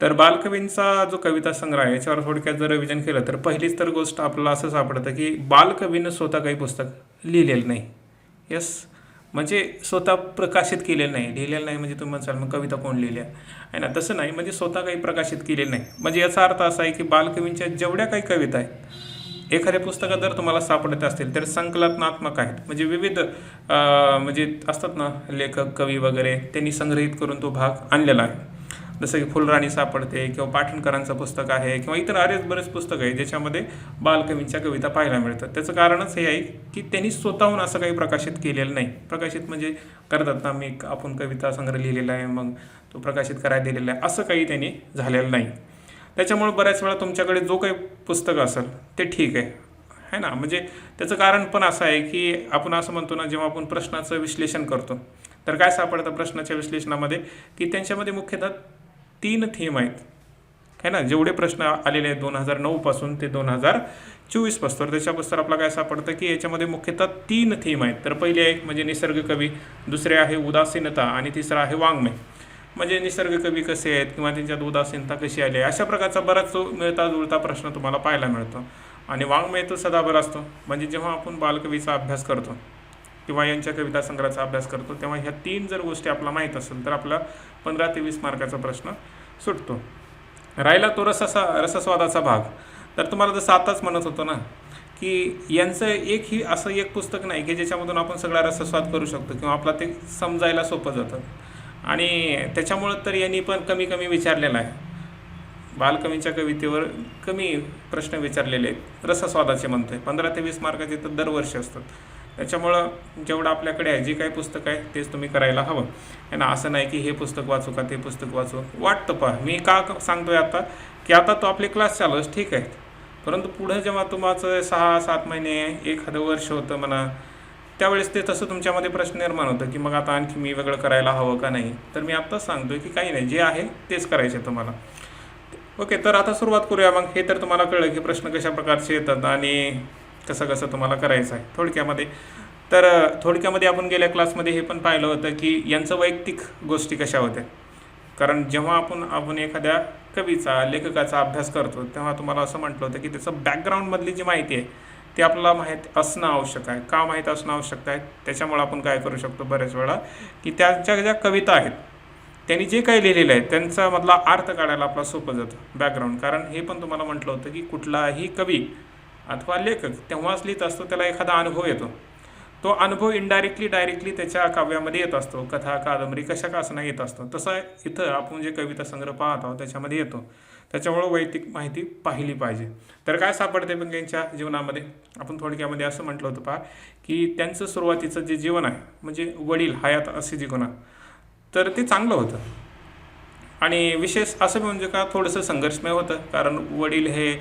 तर बालकवींचा जो कविता संग्रह आहे याच्यावर थोडक्यात जर रिव्हिजन केलं तर पहिलीच तर गोष्ट आपल्याला असं सापडतं की बालकवीनं स्वतः काही पुस्तक लिहिलेलं नाही. यस म्हणजे स्वतः प्रकाशित केलेलं नाही. लिहिलेलं नाही म्हणजे तुम्ही म्हणसाल मग कविता कोण लिहिल्या? आहे ना? तसं नाही. म्हणजे स्वतः काही प्रकाशित केलेलं नाही. म्हणजे याचा अर्थ असा आहे की बालकवींच्या जेवढ्या काही कविता आहेत एखाद्या पुस्तकात जर तुम्हाला सापडत असतील तर संकलनात्मक आहेत. म्हणजे विविध म्हणजे असतात ना लेखक कवी वगैरे त्यांनी संग्रहित करून तो भाग आणलेला आहे. जसं की फुलराणी सापडते किंवा पाटणकरांचं पुस्तक आहे किंवा इतर अरेच बरेच पुस्तक आहे ज्याच्यामध्ये बालकवींच्या कविता पाहायला मिळतात. त्याचं कारणच हे आहे की त्यांनी स्वतःहून असं काही प्रकाशित केलेलं नाही. प्रकाशित म्हणजे करतात ना मी आपण कविता संग्रह लिहिलेला आहे मग तो प्रकाशित करायला दिलेला आहे. असं काही त्यांनी झालेलं नाही. त्याच्यामुळे बऱ्याच वेळा तुमच्याकडे जो काही पुस्तक असेल ते ठीक आहे. है ना? म्हणजे त्याचं कारण पण असं आहे की आपण असं म्हणतो ना जेव्हा आपण प्रश्नाचं विश्लेषण करतो तर काय सापडतं प्रश्नाच्या विश्लेषणामध्ये? की त्यांच्यामध्ये मुख्यतः तीन थीम आहेत. है ना? जेवढे प्रश्न आलेले आहेत दोन हजार नऊपासून ते दोन हजार चोवीसपासून तर त्याच्यापासून आपला काय सापडतं की याच्यामध्ये मुख्यतः तीन थीम आहेत. तर पहिले आहे म्हणजे निसर्ग कवी दुसरे आहे उदासीनता आणि तिसरा आहे वाङ्मय. म्हणजे निसर्ग कवी कसे आहेत किंवा त्यांच्यात उदासीनता कशी आली आहे अशा प्रकारचा बराच जो मिळता जुळता प्रश्न तुम्हाला पाहायला मिळतो. आणि वाङ्मय तो सदाभर असतो. म्हणजे जेव्हा आपण बालकवीचा अभ्यास करतो किंवा यांच्या कविता संग्रहाचा अभ्यास करतो तेव्हा ह्या तीन जर गोष्टी आपल्याला माहीत असेल तर आपला पंधरा ते वीस मार्काचा प्रश्न सुटतो. राहिला तो रससा रसस्वादाचा भाग. तर तुम्हाला जसं आताच म्हणत होतो ना की यांचं एक ही असं एक पुस्तक नाही की ज्याच्यामधून आपण सगळा रसस्वाद करू शकतो किंवा आपला ते समजायला सोपं जातं. आणि त्याच्यामुळं तर यांनी पण कमी कमी विचारलेलं आहे. बालकवींच्या कवितेवर कमी प्रश्न विचारलेले आहेत. रसस्वादाचे म्हणतोय. पंधरा ते वीस मार्काचे तर दरवर्षी असतात. त्याच्यामुळं जेवढं आपल्याकडे आहे जे काही पुस्तक आहे तेच तुम्ही करायला हवं. आहे ना असं नाही की हे पुस्तक वाचू का ते पुस्तक वाचू. वाटतं पहा मी का सांगतो सांगतोय आता? की आता तो आपले क्लास चालू ठीक आहे. परंतु पुढं जेव्हा तुमचं सहा सात महिने एखादं वर्ष होतं म्हणा त्यावेळेस ते तसं तुमच्यामध्ये प्रश्न निर्माण होतं की मग आता आणखी मी वेगळं करायला हवं का नाही? तर मी आत्ताच सांगतोय की काही नाही जे आहे तेच करायचे तुम्हाला. ओके तर आता सुरुवात करूया मग. हे तर तुम्हाला कळलं की प्रश्न कशा प्रकारचे येतात आणि कसं कसं तुम्हाला करायचं आहे थोडक्यामध्ये. तर थोडक्यामध्ये आपण गेल्या क्लासमध्ये हे पण पाहिलं होतं की यांचं वैयक्तिक गोष्टी कशा होत्या. कारण जेव्हा आपण आपण एखाद्या कवीचा लेखकाचा अभ्यास करतो तेव्हा तुम्हाला असं म्हटलं होतं की त्याचं बॅकग्राऊंडमधली जी माहिती आहे ती आपल्याला माहीत असणं आवश्यक आहे. का माहीत असणं आवश्यक आहे? त्याच्यामुळे आपण काय करू शकतो बऱ्याच वेळा? की त्यांच्या ज्या कविता आहेत त्यांनी जे काही लिहिलेलं आहे त्यांचा मधला अर्थ काढायला आपला सोपं जातं बॅकग्राऊंड कारण हे पण तुम्हाला म्हटलं होतं की कुठलाही कवी अथवा लेखक तेव्हाच लिहित असतो त्याला एखादा अनुभव येतो. तो अनुभव इनडायरेक्टली डायरेक्टली त्याच्या काव्यामध्ये येत असतो. कथा कादंबरी कशा का असं येत असतो. तसं इथं आपण जे कविता संग्रह पाहत आहोत त्याच्यामध्ये येतो. त्याच्यामुळं वैयक्तिक माहिती पाहिली पाहिजे. तर काय सापडते पण त्यांच्या जीवनामध्ये? आपण थोडक्यामध्ये असं म्हटलं होतं पहा की त्यांचं सुरुवातीचं जे जीवन आहे म्हणजे वडील हयात असे जीवन तर ते चांगलं होतं. आणि विशेष असं म्हणजे का थोडंसं संघर्षमय होतं कारण वडील हे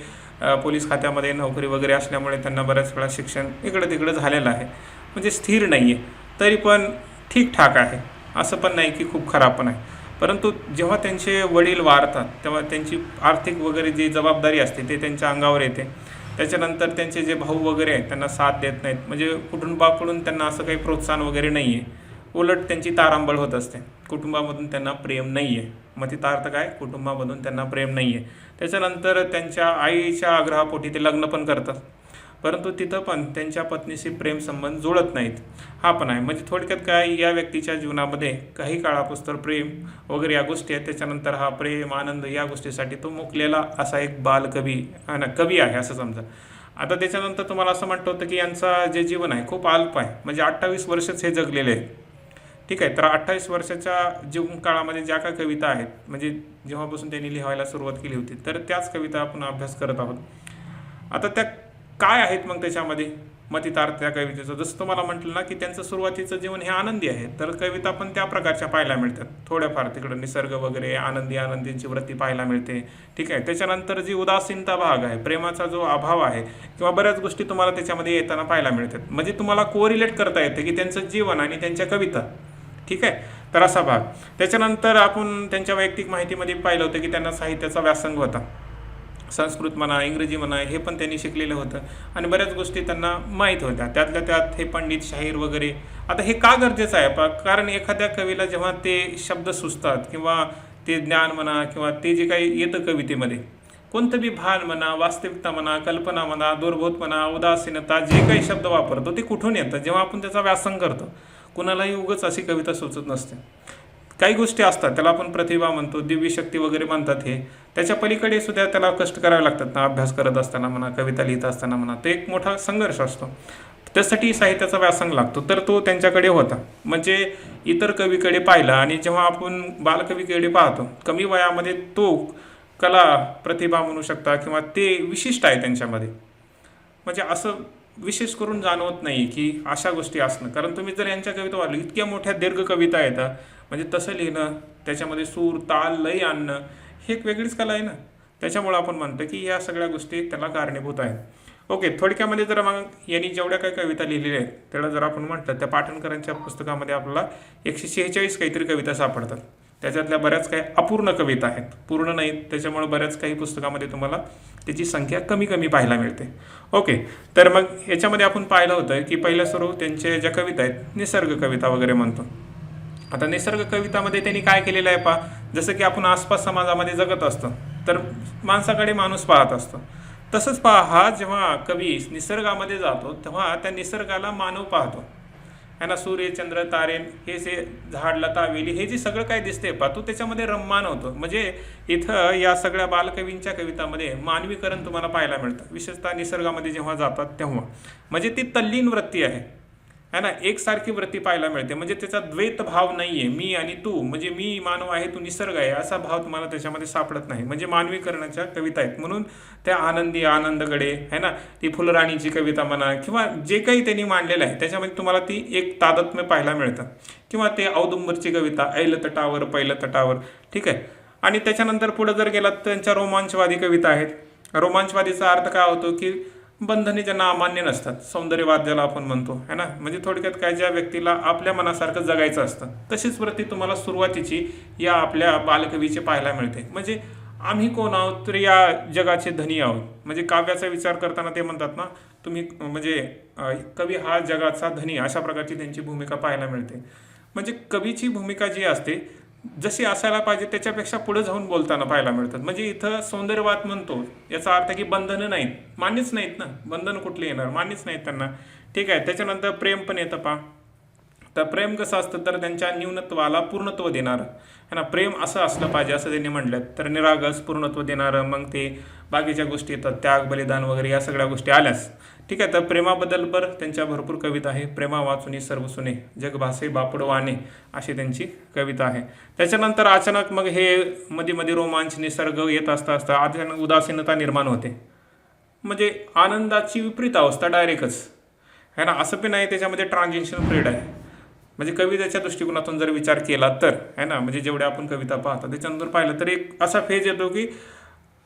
पोलीस खात्यामध्ये नोकरी वगैरे असल्यामुळे त्यांना बऱ्याच वेळा शिक्षण इकडं तिकडं झालेलं आहे. म्हणजे स्थिर नाही आहे तरी पण ठीकठाक आहे. असं पण नाही की खूप खराब पण आहे. परंतु जेव्हा त्यांचे वडील वारतात तेव्हा त्यांची आर्थिक वगैरे जी जबाबदारी असते ते त्यांच्या अंगावर येते. त्याच्यानंतर त्यांचे जे भाऊ वगैरे आहेत त्यांना साथ देत नाहीत. म्हणजे कुटुंबाकडून त्यांना असं काही प्रोत्साहन वगैरे नाही आहे उलट त्यांची तारांबळ होत असते. कुटुंबामधून त्यांना प्रेम नाही आहे मग तिथं अर्थ काय? कुटुंबामधून त्यांना प्रेम नाही आहे त्याच्यानंतर त्यांच्या आईच्या आग्रहापोटी ते लग्न पण करतात. परंतु तिथं पण त्यांच्या पत्नीशी प्रेम संबंध जुळत नाहीत. हा पण आहे. म्हणजे थोडक्यात काय? या व्यक्तीच्या जीवनामध्ये काही काळापासून प्रेम वगैरे या गोष्टी आहेत. त्याच्यानंतर हा प्रेम आनंद या गोष्टीसाठी तो मुकलेला असा एक बालकवी हा ना कवी आहे असं समजा. आता त्याच्यानंतर तुम्हाला असं म्हणतं होतं की यांचा जे जीवन आहे खूप अल्प आहे. म्हणजे अठ्ठावीस वर्षच हे जगलेले आहेत. ठीक आहे तर अठ्ठावीस वर्षाच्या जीवन काळामध्ये ज्या काही कविता आहेत म्हणजे जेव्हापासून त्यांनी लिहायला सुरुवात केली होती तर त्याच कविता आपण अभ्यास करत आहोत. आता त्या काय आहेत मग त्याच्यामध्ये? मतितार त्या कवितेचं. जसं तुम्हाला म्हटलं ना की त्यांचं सुरुवातीचं जीवन हे आनंदी आहे तर कविता पण त्या प्रकारच्या पाहायला मिळतात. थोड्याफार तिकडं निसर्ग वगैरे आनंदी आनंदींची वृत्ती पाहायला मिळते. ठीक आहे त्याच्यानंतर जी उदासीनता भाग आहे प्रेमाचा जो अभाव आहे किंवा बऱ्याच गोष्टी तुम्हाला त्याच्यामध्ये येताना पाहायला मिळतात. म्हणजे तुम्हाला कोरिलेट करता येते की त्यांचं जीवन आणि त्यांच्या कविता ठीक आहे? तर असा भाग. त्याच्यानंतर आपण त्यांच्या वैयक्तिक माहितीमध्ये पाहिलं होतं की त्यांना साहित्याचा व्यासंग होता. संस्कृत म्हणा इंग्रजी म्हणा हे पण त्यांनी शिकलेलं होतं. आणि बऱ्याच गोष्टी त्यांना माहीत होत्या. त्यातल्या त्यात हे पंडित शाहीर वगैरे. आता हे का गरजेचं आहे? पा कारण एखाद्या कवीला जेव्हा ते शब्द सुचतात किंवा ते ज्ञान म्हणा किंवा ते जे काही येतं कवितेमध्ये कोणतं बी भान म्हणा वास्तविकता म्हणा कल्पना म्हणा दुर्बोधपणा उदासीनता जे काही शब्द वापरतो ते कुठून येतं? जेव्हा आपण त्याचा व्यासंग करतो. कुणालाही उगच अशी कविता सुचत नसते. काही गोष्टी असतात त्याला आपण प्रतिभा म्हणतो दिव्यशक्ती वगैरे म्हणतात हे. त्याच्या पलीकडे सुद्धा त्याला कष्ट करावे लागतात ना अभ्यास करत असताना म्हणा कविता लिहित असताना म्हणा तो एक मोठा संघर्ष असतो. त्यासाठी साहित्याचा व्यासंग लागतो तर तो त्यांच्याकडे होता. म्हणजे इतर कवीकडे पाहिला आणि जेव्हा आपण बालकवीकडे पाहतो कमी वयामध्ये तो कला प्रतिभा म्हणू शकता किंवा ते विशिष्ट आहे त्यांच्यामध्ये. म्हणजे असं विशेष करून जाणवत नाही की अशा गोष्टी असणं. कारण तुम्ही जर यांच्या कविता वाचली इतक्या मोठ्या दीर्घ कविता येतात. म्हणजे तसं लिहिणं त्याच्यामध्ये सूर ताल लय आणणं हे एक वेगळीच कला आहे ना. त्याच्यामुळं आपण म्हणतो की या सगळ्या गोष्टी त्याला कारणीभूत आहेत. ओके थोडक्यामध्ये जर मग यांनी जेवढ्या काही कविता लिहिलेल्या आहेत त्याला जर आपण म्हटलं त्या पाटणकरांच्या पुस्तकामध्ये आपल्याला एकशे शेहेचाळीस काहीतरी कविता सापडतात. त्याच्यातल्या बऱ्याच काही अपूर्ण कविता आहेत. पूर्ण नाहीत त्याच्यामुळे बऱ्याच काही पुस्तकामध्ये तुम्हाला त्याची संख्या कमी कमी पाहायला मिळते. ओके तर मग याच्यामध्ये आपण पाहिलं होतं की पहिल्या सर्व त्यांचे ज्या कविता आहेत निसर्ग कविता वगैरे म्हणतो. आता निसर्ग कवितामध्ये त्यांनी काय केलेलं आहे पा जसं की आपण आसपास समाजामध्ये जगत असतो तर माणसाकडे माणूस पाहत असतो. तसंच पहा हा जेव्हा कवी निसर्गामध्ये जातो तेव्हा त्या निसर्गाला मानव पाहतो. यांना ना? सूर्य चंद्र तारे हे जे झाड लता वेली हे जे सगळं काय दिसते पा तो त्याच्यामध्ये रममान होतो. म्हणजे इथं या सगळ्या बालकवींच्या कवितामध्ये मानवीकरण तुम्हाला पाहायला मिळतं. विशेषतः निसर्गामध्ये जेव्हा जातात तेव्हा. म्हणजे ती तल्लीन वृत्ती आहे. है ना एकसारखी वृत्ती पाहायला मिळते. म्हणजे त्याचा द्वैत भाव नाही आहे मी आणि तू म्हणजे मी मानव आहे तू निसर्ग आहे असा भाव तुम्हाला त्याच्यामध्ये सापडत नाही. म्हणजे मानवीकरणाच्या कविता आहेत. म्हणून त्या आनंदी आनंदगडे है ना ती फुलराणीची कविता म्हणा किंवा जे काही त्यांनी मांडलेलं आहे त्याच्यामध्ये तुम्हाला ती एक तादत्म्य पाहायला मिळतं. किंवा ते औदुंबरची कविता ऐल तटावर पैल तटावर ठीक आहे? आणि त्याच्यानंतर पुढे जर गेलात त्यांच्या रोमांचवादी कविता आहेत. रोमांचवादीचा अर्थ काय होतो की बंधने ज्यांना अमान्य नसतात. सौंदर्यवाद ज्याला आपण म्हणतो है ना? म्हणजे थोडक्यात काय ज्या व्यक्तीला आपल्या मनासारखं जगायचं असतं तशीच प्रती तुम्हाला सुरुवातीची या आपल्या बालकवीचे पाहायला मिळते. म्हणजे आम्ही कोण आहोत तर या जगाचे धनी आहोत. म्हणजे काव्याचा विचार करताना ते म्हणतात ना तुम्ही म्हणजे कवी हा जगाचा धनी अशा प्रकारची त्यांची भूमिका पाहायला मिळते. म्हणजे कवीची भूमिका जी असते जशी असायला पाहिजे त्याच्यापेक्षा पुढे जाऊन बोलताना पाहायला मिळतात. म्हणजे इथं सौंदर्यवाद म्हणतो याचा अर्थ की बंधनं नाहीत. मान्यच नाहीत ना. बंधन कुठली येणार? मान्यच नाहीत त्यांना. ठीक आहे त्याच्यानंतर प्रेम पण येतं पा तर प्रेम कसं असतं? तर त्यांच्या न्यूनत्वाला पूर्णत्व देणारं. है ना प्रेम असं असलं पाहिजे असं त्यांनी म्हटलं तर निरागस पूर्णत्व देणारं मग ते बाकीच्या गोष्टी येतात. त्याग बलिदान वगैरे या सगळ्या गोष्टी आल्याच. ठीक आहे तर प्रेमाबद्दल पर त्यांच्या भरपूर कविता आहे. प्रेमा वाचुनी सर्व सुने जगभासे बापडवाने अशी त्यांची कविता आहे. त्याच्यानंतर अचानक मग हे मध्ये मध्ये रोमांच निसर्ग येत असता असता अचानक उदासीनता निर्माण होते. म्हणजे आनंदाची विपरीत अवस्था डायरेक्टच. है ना? असं पण नाही त्याच्यामध्ये ट्रान्झॅक्शन पिरियड आहे. म्हणजे कवितेच्या दृष्टिकोनातून जर विचार केला तर है ना? म्हणजे जेवढ्या आपण कविता पाहतो त्याच्यानंतर पाहिलं तर एक असा फेज येतो की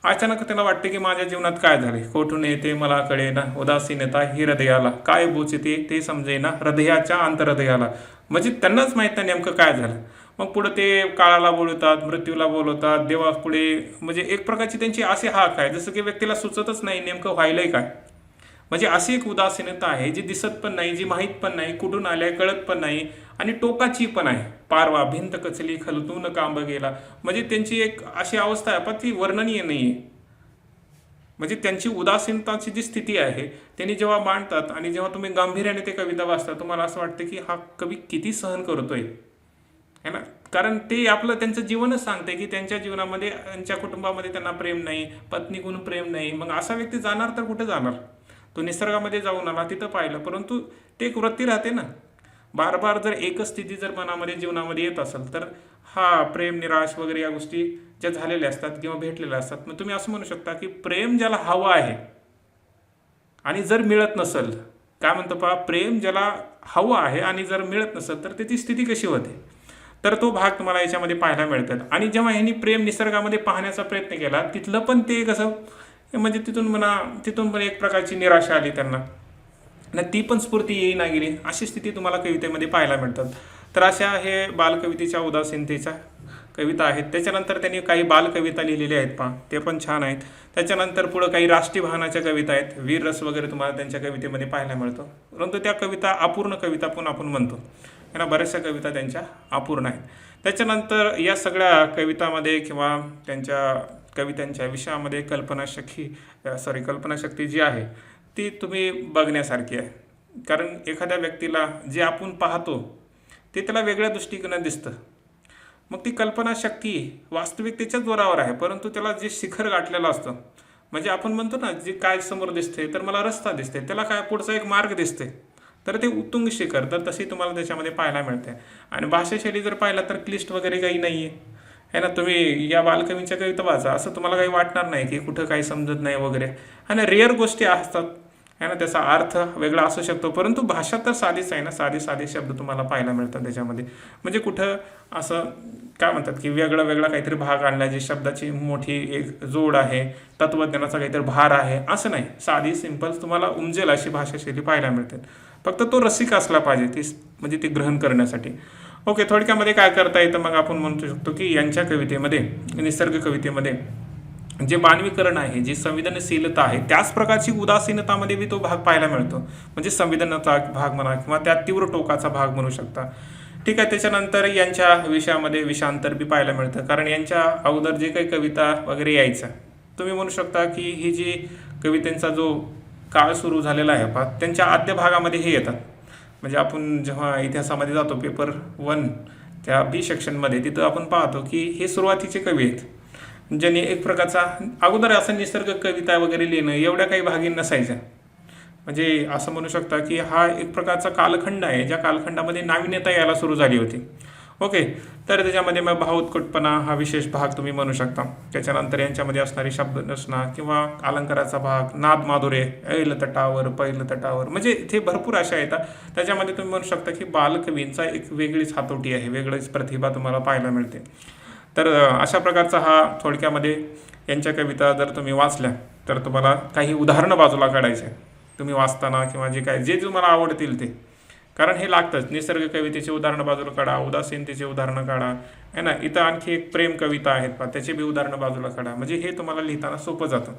अचानक त्याला वाटते की माझ्या जीवनात काय झाले? कोठून येते मला कळे ना उदासीनता ही हृदयाला. काय बोचते ते समजेना हृदयाच्या अंतरहृदयाला म्हणजे त्यांनाच माहीत नाही नेमकं काय झालं. मग पुढं ते काळाला बोलवतात मृत्यूला बोलवतात देवा पुढे म्हणजे एक प्रकारची त्यांची असे हाक आहे जसं की व्यक्तीला सुचतच नाही नेमकं व्हायलंय काय. म्हणजे अशी एक उदासीनता आहे जी दिसत पण नाही जी माहीत पण नाही कुठून आल्या कळत पण नाही. आणि टोकाची पण आहे. पारवा भिंत कचली खलतून कांब गेला. म्हणजे त्यांची एक अशी अवस्था आहे पण ती वर्णनीय नाही आहे म्हणजे त्यांची उदासीनताची जी स्थिती आहे त्यांनी जेव्हा मांडतात आणि जेव्हा तुम्ही गांभीर्याने ते कविता वाचता तुम्हाला असं वाटतं की हा कवी किती सहन करतोय? है ना? कारण ते आपलं त्यांचं जीवनच सांगते की त्यांच्या जीवनामध्ये त्यांच्या कुटुंबामध्ये त्यांना प्रेम नाही पत्नीकडून प्रेम नाही. मग असा व्यक्ती जाणार तर कुठे जाणार? तो निसर्गामध्ये जाऊन आला तिथं पाहिलं. परंतु ते एक वृत्ती राहते ना. बार बार जर एकच स्थिती जर मनामध्ये जीवनामध्ये येत असेल तर हा प्रेम निराश वगैरे या गोष्टी ज्या झालेल्या असतात किंवा भेटलेल्या असतात मग तुम्ही असं म्हणू शकता की प्रेम ज्याला हवं आहे आणि जर मिळत नसेल काय म्हणतो पहा प्रेम ज्याला हवं आहे आणि जर मिळत नसेल तर त्याची स्थिती कशी होते? तर तो भाग तुम्हाला याच्यामध्ये पाहायला मिळतात. आणि जेव्हा ह्यांनी प्रेम निसर्गामध्ये पाहण्याचा प्रयत्न केला तिथलं पण ते कसं म्हणजे तिथून म्हणा तिथून पण एक प्रकारची निराशा आली त्यांना. ना ती पण स्फूर्ती येईना गेली. अशी स्थिती तुम्हाला कवितेमध्ये पाहायला मिळतात. तर अशा हे बालकवितेच्या उदासीनतेच्या कविता आहेत. त्याच्यानंतर त्यांनी काही बालकविता लिहिलेल्या आहेत पहा. ते पण छान आहेत. त्याच्यानंतर पुढं काही राष्ट्रीयभावनाच्या कविता आहेत. वीर रस वगैरे तुम्हाला त्यांच्या कवितेमध्ये पाहायला मिळतो. परंतु त्या कविता अपूर्ण कविता पण आपण म्हणतो. आहे ना बऱ्याचशा कविता त्यांच्या अपूर्ण आहेत. त्याच्यानंतर या सगळ्या कवितामध्ये किंवा त्यांच्या कवितांच्या विषयामध्ये कल्पनाशक्ती सॉरी कल्पनाशक्ती जी आहे ती तुम्ही बघण्यासारखी आहे. कारण एखाद्या व्यक्तीला जे आपण पाहतो ते त्याला वेगळ्या दृष्टिकोनात दिसतं. मग ती कल्पनाशक्ती वास्तविकतेच्याच जोरावर आहे परंतु त्याला जे शिखर गाठलेलं असतं म्हणजे आपण म्हणतो ना जे काय समोर दिसते तर मला रस्ता दिसते त्याला काय पुढचा एक मार्ग दिसते तर ते उत्तुंग शिखर तर तशी तुम्हाला त्याच्यामध्ये पाहायला मिळते. आणि भाषाशैली जर पाहिला तर क्लिष्ट वगैरे काही नाही आहे है ना तुम्ही या बालकवींच्या कविता वाचा असं तुम्हाला काही वाटणार नाही की कुठं काही समजत नाही वगैरे. आणि रेअर गोष्टी असतात आहे ना त्याचा अर्थ वेगळा असू शकतो. परंतु भाषा तर साधीच आहे ना. साधी साधे शब्द तुम्हाला पाहायला मिळतात त्याच्यामध्ये. म्हणजे कुठं असं काय म्हणतात की वेगळा वेगळा काहीतरी भाग आणला जे शब्दाची मोठी एक जोड आहे तत्वज्ञानाचा काहीतरी भार आहे असं नाही. साधी सिंपल तुम्हाला उमजेल अशी भाषाशैली पाहायला मिळते फक्त तो रसिक असला पाहिजे ती म्हणजे ती ग्रहण करण्यासाठी. ओके थोडक्यामध्ये काय करता येतं? मग आपण म्हणू शकतो की यांच्या कवितेमध्ये निसर्ग कवितेमध्ये जे मानवीकरण आहे जी संवेदनशीलता आहे त्याच प्रकारची उदासीनतामध्ये बी तो भाग पाहायला मिळतो. म्हणजे संवेदनाचा भाग म्हणा किंवा त्या तीव्र टोकाचा भाग म्हणू शकता. ठीक आहे त्याच्यानंतर यांच्या विषयामध्ये विषांतर बी पाहायला मिळतं. कारण यांच्या अगोदर जे काही कविता वगैरे यायचं तुम्ही म्हणू शकता की ही जी कवितेंचा जो काळ सुरू झालेला आहे पहा त्यांच्या आद्य भागामध्ये हे येतात. म्हणजे आपण जेव्हा इतिहासामध्ये जातो पेपर वन त्या बी सेक्शनमध्ये तिथं आपण पाहतो की हे सुरुवातीचे कवी आहेत. ज्यांनी एक प्रकारचा अगोदर असं निसर्ग कविता वगैरे लिहिणं एवढ्या काही भागी नसायच्या म्हणजे असं म्हणू शकता की हा एक प्रकारचा कालखंड आहे ज्या कालखंडामध्ये नाविन्यता यायला सुरू झाली होती. ओके तर त्याच्यामध्ये मग भावोत्कटपणा हा विशेष भाग तुम्ही म्हणू शकता. त्याच्यानंतर यांच्यामध्ये असणारी शब्दरचना किंवा अलंकाराचा भाग नाद माधुरे ऐल तटावर पैल तटावर म्हणजे इथे भरपूर अशा येतात. त्याच्यामध्ये तुम्ही म्हणू शकता की बालकवींचा एक वेगळीच हातोटी आहे वेगळीच प्रतिभा तुम्हाला पाहायला मिळते. तर अशा प्रकारचा हा थोडक्यामध्ये यांच्या कविता जर तुम्ही वाचल्या तर तुम्हाला काही उदाहरणं बाजूला काढायचे तुम्ही वाचताना किंवा जे काय जे तुम्हाला आवडतील ते. कारण हे लागतंच. निसर्ग कवितेचे उदाहरणं बाजूला काढा उदासीनतेचे उदाहरणं काढा आहे ना? इथं आणखी एक प्रेम कविता आहेत पा त्याचे बी उदाहरणं बाजूला काढा. म्हणजे हे तुम्हाला लिहिताना सोपं जातं.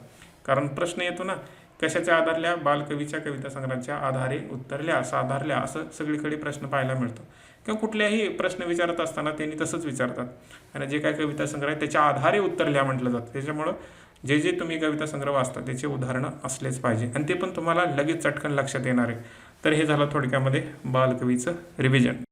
कारण प्रश्न येतो ना कशाच्या आधारल्या? बालकवीच्या कविता संग्रहाच्या आधारे उत्तरल्या साधारल्या असं सगळीकडे प्रश्न पाहायला मिळतो. किंवा कुठल्याही प्रश्न विचारत असताना त्यांनी तसंच विचारतात. आणि जे काय कविता संग्रह आहे त्याच्या आधारे उत्तर लिहा म्हटलं जातं. त्याच्यामुळं जे जे तुम्ही कविता संग्रह वाचता त्याचे उदाहरणं असलेच पाहिजे. आणि ते पण तुम्हाला लगेच चटकन लक्षात येणार आहे. तर हे झालं थोडक्यामध्ये बालकवीचं रिव्हिजन